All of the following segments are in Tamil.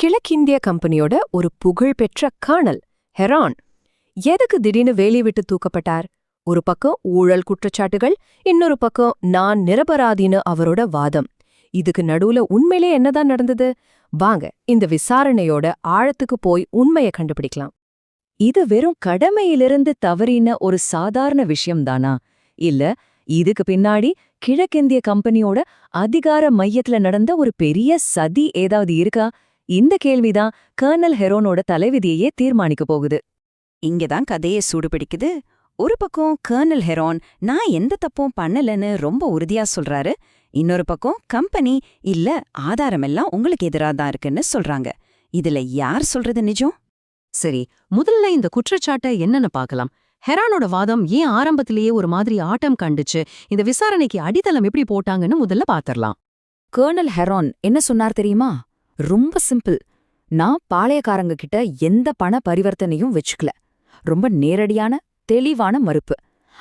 கிழக்கிந்திய கம்பெனியோட ஒரு புகழ்பெற்ற கர்னல் ஹெரான். எதுக்கு திடீர்னு வேலையை விட்டு தூக்கப்பட்டார்? ஒரு பக்கம் ஊழல் குற்றச்சாட்டுகள் இன்னொரு பக்கம் நான் நிரபராதின்னு அவரோட வாதம். இதுக்கு நடுவுல உண்மையிலே என்னதான் நடந்தது? வாங்க இந்த விசாரணையோட ஆழத்துக்கு போய் உண்மையை கண்டுபிடிக்கலாம். இது வெறும் கடமையிலிருந்து தவறின ஒரு சாதாரண விஷயம்தானா? இல்ல இதுக்கு பின்னாடி கிழக்கிந்திய கம்பெனியோட அதிகார மையத்துல நடந்த ஒரு பெரிய சதி ஏதாவது இருக்கா? இந்த கேள்விதான் கர்னல் ஹெரோனோட தலைவிதியையே தீர்மானிக்க போகுது. இங்கதான் கதையை சூடுபிடிக்குது. ஒரு பக்கம் கர்னல் ஹெரான் நான் எந்த தப்பும் பண்ணலன்னு ரொம்ப உறுதியா சொல்றாரு. இன்னொரு பக்கம் கம்பெனி இல்ல ஆதாரமெல்லாம் உங்களுக்கு எதிராக தான் இருக்குன்னு சொல்றாங்க. இதுல யார் சொல்றது நிஜம்? சரி முதல்ல இந்த குற்றச்சாட்டை என்னன்னு பார்க்கலாம். ஹெரானோட வாதம் ஏன் ஆரம்பத்திலேயே ஒரு மாதிரி ஆட்டம் கண்டுச்சு? இந்த விசாரணைக்கு அடித்தளம் எப்படி போட்டாங்கன்னு முதல்ல பாத்திரலாம் கர்னல் ஹெரான் என்ன சொன்னார் தெரியுமா? ரொம்ப சிம்பிள். நான் பாளையக்காரங்க கிட்ட எந்த பண பரிவர்த்தனையும் வச்சுக்கல. ரொம்ப நேரடியான தெளிவான மறுப்பு.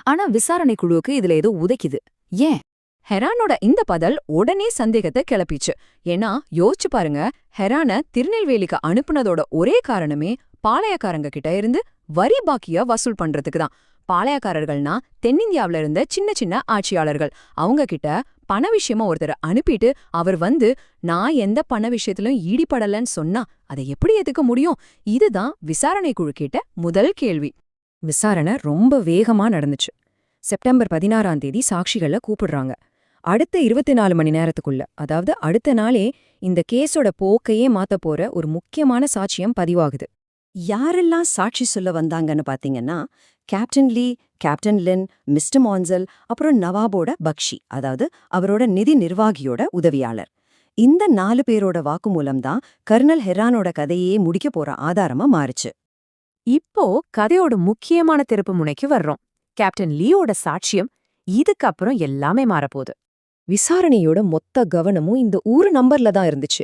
ஆனா விசாரணை குழுவுக்கு இதுல ஏதோ உதைக்குது. ஏன்? ஹெரானோட இந்த பதல் உடனே சந்தேகத்தை கிளப்பிச்சு. ஏன்னா யோசிச்சு பாருங்க ஹெரான திருநெல்வேலிக்கு அனுப்புனதோட ஒரே காரணமே பாளையக்காரங்க கிட்ட இருந்து வரி பாக்கிய வசூல் பண்றதுக்கு தான். பாளையக்காரர்கள்னா தென்னிந்தியாவுல இருந்த சின்ன சின்ன ஆட்சியாளர்கள். அவங்க கிட்ட பண விஷயமா ஒருத்தர் அனுப்பிட்டு அவர் வந்து நான் எந்த பண விஷயத்திலும் ஈடுபடலன்னு சொன்னா அதை எப்படி ஏத்துக்க முடியும்? இதுதான் விசாரணை குழு கிட்ட முதல் கேள்வி. விசாரணை ரொம்ப வேகமா நடந்துச்சு. செப்டம்பர் பதினாறாம் தேதி சாட்சிகளை கூப்பிடுறாங்க. அடுத்த இருபத்தி நாலு மணி நேரத்துக்குள்ள அதாவது அடுத்த நாளே இந்த கேஸோட போக்கையே மாத்த போற ஒரு முக்கியமான சாட்சியம் பதிவாகுது. யாரெல்லாம் சாட்சி சொல்ல வந்தாங்கன்னு பாத்தீங்கன்னா captain Lee captain Lin mister Mansell அப்புறம் நவாபோட பக்ஷி அதாவது அவரோட நிதி நிர்வாகியோட உதவியாளர். இந்த நாலு பேரோட வாக்குமூலம் தான் கர்னல் ஹெரானோட கதையே முடிக்க போற ஆதாரமா மாறுச்சு. இப்போ கதையோட முக்கியமான திருப்பு முனைக்கு வர்றோம். கேப்டன் லீயோட சாட்சியம் இதுக்கப்புறம் எல்லாமே மாறப்போகுது. விசாரணையோட மொத்த கவனமும் இந்த ஊரு நம்பர்ல தான் இருந்துச்சு.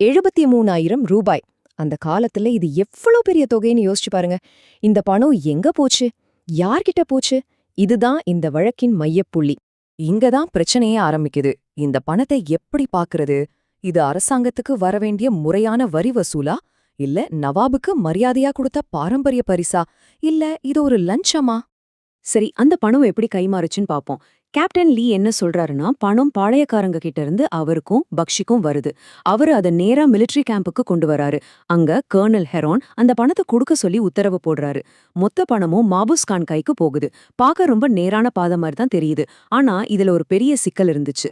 எழுபத்தி மூணாயிரம் ரூபாய். அந்த காலத்துல இது எவ்வளோ பெரிய தொகைன்னு யோசிச்சு பாருங்க. இந்த பணம் எங்க போச்சு? யார்கிட்ட போச்சு? இதுதான் இந்த வழக்கின் மையப்புள்ளி. இங்கதான் பிரச்சனையே ஆரம்பிக்குது. இந்த பணத்தை எப்படி பாக்குறது? இது அரசாங்கத்துக்கு வரவேண்டிய முறையான வரி வசூலா? இல்ல நவாபுக்கு மரியாதையா கொடுத்த பாரம்பரிய பரிசா? இல்ல இது ஒரு லஞ்சமா? சரி அந்த பணம் எப்படி கைமாறுச்சுன்னு பாப்போம். கேப்டன் லீ என்ன சொல்றாருன்னா பணம் பாளையக்காரங்க கிட்ட இருந்து அவருக்கும் பக்ஷிக்கும் வருது. அவரு அதை நேரா மிலிட்டரி கேம்புக்கு கொண்டு வராரு. அங்க கர்னல் ஹெரோன் அந்த பணத்தை கொடுக்க சொல்லி உத்தரவு போடுறாரு. மொத்த பணமும் மாபூஸ் கான் கைக்கு போகுது. பார்க்க ரொம்ப நேரான பாதை மாதிரி தான் தெரியுது. ஆனா இதுல ஒரு பெரிய சிக்கல் இருந்துச்சு.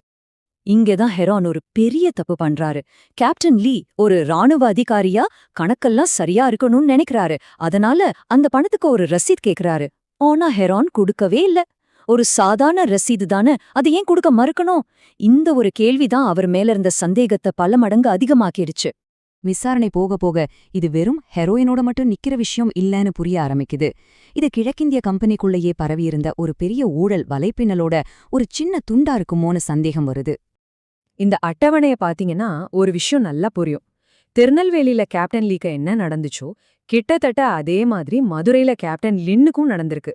இங்கதான் ஹெரான் ஒரு பெரிய தப்பு பண்றாரு. கேப்டன் லீ ஒரு ராணுவ அதிகாரியா கணக்கெல்லாம் சரியா இருக்கணும்னு நினைக்கிறாரு. அதனால அந்த பணத்துக்கு ஒரு ரசீத் கேக்குறாரு. ஆனா ஹெரான் கொடுக்கவே இல்ல. ஒரு சாதாரண ரசீது தானே அது ஏன் கொடுக்க மறுக்கணும்? இந்த ஒரு கேள்விதான் அவர் மேல இருந்த சந்தேகத்தை பல மடங்கு அதிகமாக்கிடுச்சு. விசாரணை போக போக இது வெறும் ஹெரோயினோட மட்டும் நிக்கிற விஷயம் இல்லன்னு புரிய ஆரம்பிக்குது. இது கிழக்கிந்திய கம்பெனிக்குள்ளேயே பரவியிருந்த ஒரு பெரிய ஊழல் வலைப்பின்னலோட ஒரு சின்ன துண்டா இருக்குமோன்னு சந்தேகம் வருது. இந்த அட்டவணைய பாத்தீங்கன்னா ஒரு விஷயம் நல்லா புரியும். திருநெல்வேலியில கேப்டன் லீக்க என்ன நடந்துச்சோ கிட்டத்தட்ட அதே மாதிரி மதுரையில கேப்டன் லின்னுக்கும் நடந்திருக்கு.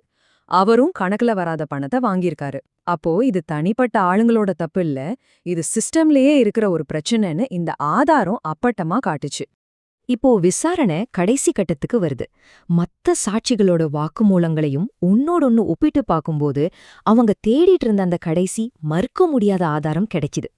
அவரும் கணக்குல வராத பணத்தை வாங்கியிருக்காரு. அப்போ இது தனிப்பட்ட ஆளுங்களோட தப்பு இல்ல இது சிஸ்டம்லயே இருக்கிற ஒரு பிரச்சனைன்னு இந்த ஆதாரம் அப்பட்டமா காட்டுச்சு. இப்போ விசாரணை கடைசி கட்டத்துக்கு வருது. மத்த சாட்சிகளோட வாக்குமூலங்களையும் உன்னோடொன்னு ஒப்பிட்டு பார்க்கும்போது அவங்க தேடிட்டு இருந்த அந்த கடைசி மறுக்க முடியாத ஆதாரம் கிடைக்குது.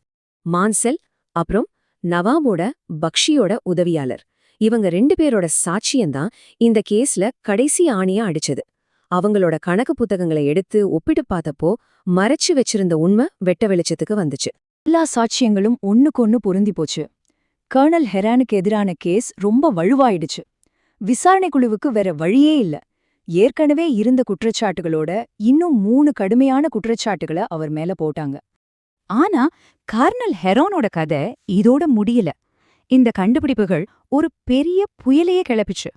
மான்செல் அப்புறம் நவாபோட பக்ஷியோட உதவியாளர். இவங்க ரெண்டு பேரோட சாட்சியம்தான் இந்த கேஸ்ல கடைசி ஆணியா அடிச்சது. அவங்களோட கணக்கு புத்தகங்களை எடுத்து ஒப்பிட்டு பார்த்தப்போ மறைச்சு வச்சிருந்த உண்மை வெட்ட வெளிச்சத்துக்கு வந்துச்சு. எல்லா சாட்சியங்களும் ஒன்னுக்கொன்னு பொருந்தி போச்சு. கர்னல் ஹெரானுக்கு எதிரான கேஸ் ரொம்ப வலுவாயிடுச்சு. விசாரணை குழுவுக்கு வேற வழியே இல்ல. ஏற்கனவே இருந்த குற்றச்சாட்டுகளோட இன்னும் மூணு கடுமையான குற்றச்சாட்டுகளை அவர் மேல போட்டாங்க. ஆனா கார்னல் ஹெரோனோட கதை இதோட முடியல. இந்த கண்டுபிடிப்புகள் ஒரு பெரிய புயலையே கிளப்பிச்சு.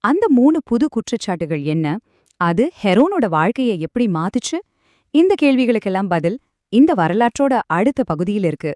அந்த மூணு புது குற்றச்சாட்டுகள் என்ன? அது ஹெரோனோட வாழ்க்கையை எப்படி மாத்துச்சு? இந்த கேள்விகளுக்கெல்லாம் பதில் இந்த வரலாற்றோட அடுத்த பகுதியில் இருக்கு.